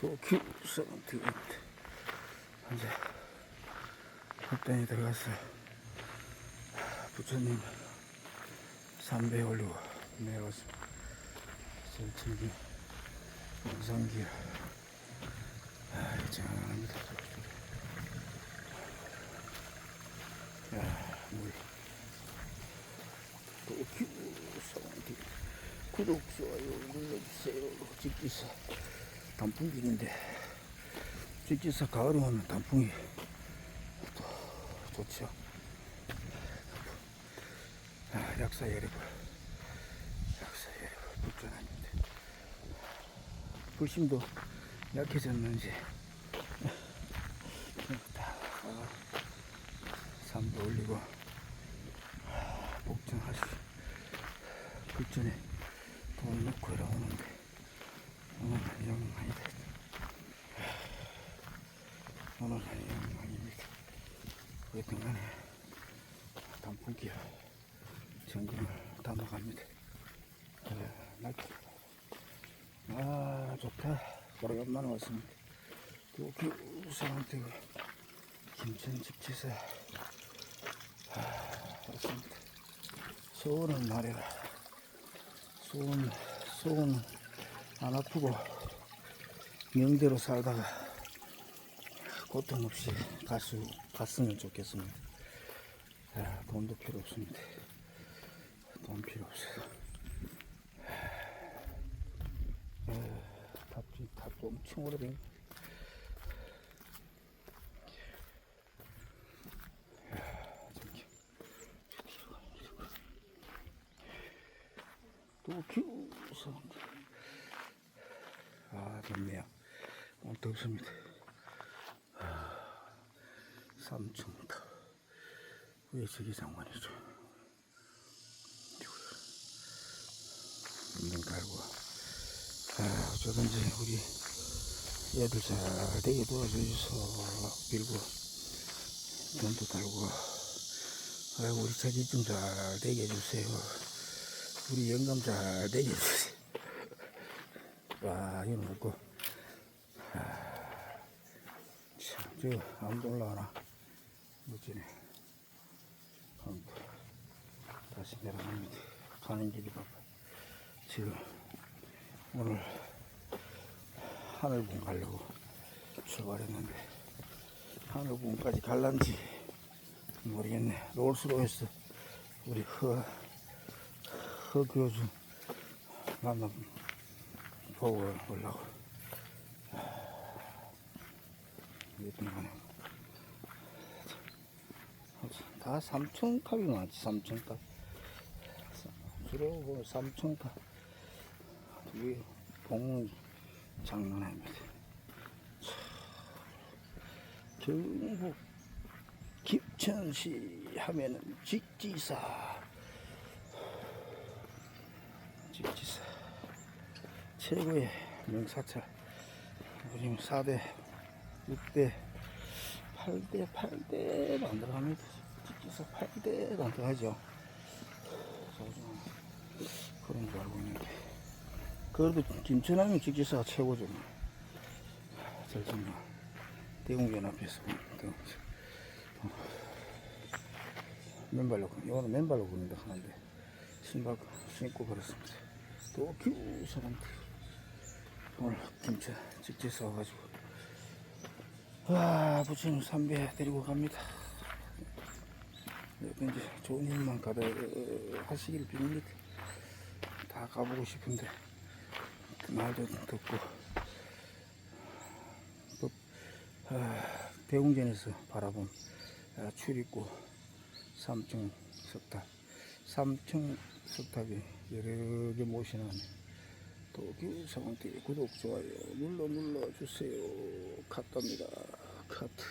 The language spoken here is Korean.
도큐 세븐티 이제 흑단이 들어가서 부처님 삼배 올리고 내려왔습니다. 설치기 영상길 아, 장합니다. 야, 물. 도큐 세븐티 구독, 좋아요 눌러주세요. 직지사 단풍길인데 직지사 가을에 오면 단풍이 또 좋죠. 아, 약사 예리불 약사 예리불 불전합니다. 불심도 약해졌는지 다 산도 올리고 복장하시 불전에 돈 넣고 이러오는데 오늘은 영광이다. 오늘은 영광입니다. 어쨌든 간에 단풍기야 전금을 담아갑니다. 그래, 날씨. 아, 좋다. 오래간만에 왔습니다. 도쿄 우상한테 김천 집지사 아, 왔습니다. 소원은 말해라. 소원, 소원 안 아프고 명대로 살다가 고통 없이 가수, 갔으면 좋겠습니다. 아, 돈도 필요 없습니다. 돈 필요 없어요. 아, 답지, 답도 엄청 오래된. 또 키우서. 아, 좋네요. 오늘 덥습니다. 아, 삼층터. 외식이 장관이죠. 있는 갈고. 아, 어쩌든지 우리 애들 잘 되게 도와주셔서 빌고, 돈도 달고, 아이고, 우리 자기 좀잘 되게 해주세요. 우리 영감 잘 되게 해주세요. 와, 이거 먹고. 아, 참, 저, 아무도 올라와나. 멋지네. 아무튼 다시 내려갑니다. 가는 길이 바빠. 지금 오늘 하늘봉 가려고 출발했는데 하늘봉까지 갈란지 모르겠네. 롤스로이스 우리 허, 허 교수 만나 보고 거네. 다 삼천탑이 많지 삼천탑. 주로 뭐 삼천탑. 위에 봉 장난 아닙니다. 참, 경북 김천시 하면은 직지사. 직지사 최고의 명사찰 우리 4대 6대 8대 8대 만들어갑니다. 직지사 8대 만들어가죠. 그런 줄 알고 있는데 그래도 김천하면 직지사가 최고죠. 절정로 대웅전 앞에서. 맨발로 이거는 맨발로 걷는다 하는데 신발 신고 걸었습니다. 또 기우사람들 오늘 김천 직지사 와가지고 와, 부처님 삼배 데리고 갑니다. 여기 이제 좋은 일만 가다 하시길 빕니다. 다 가보고 싶은데 날도 덥고 또 아, 대웅전에서 바라본 아, 출입구 3층 석탑 3층 석탑이 여러 개 모시는 도교 상태 구독 좋아요 눌러 눌러 주세요. 카트입니다. 카트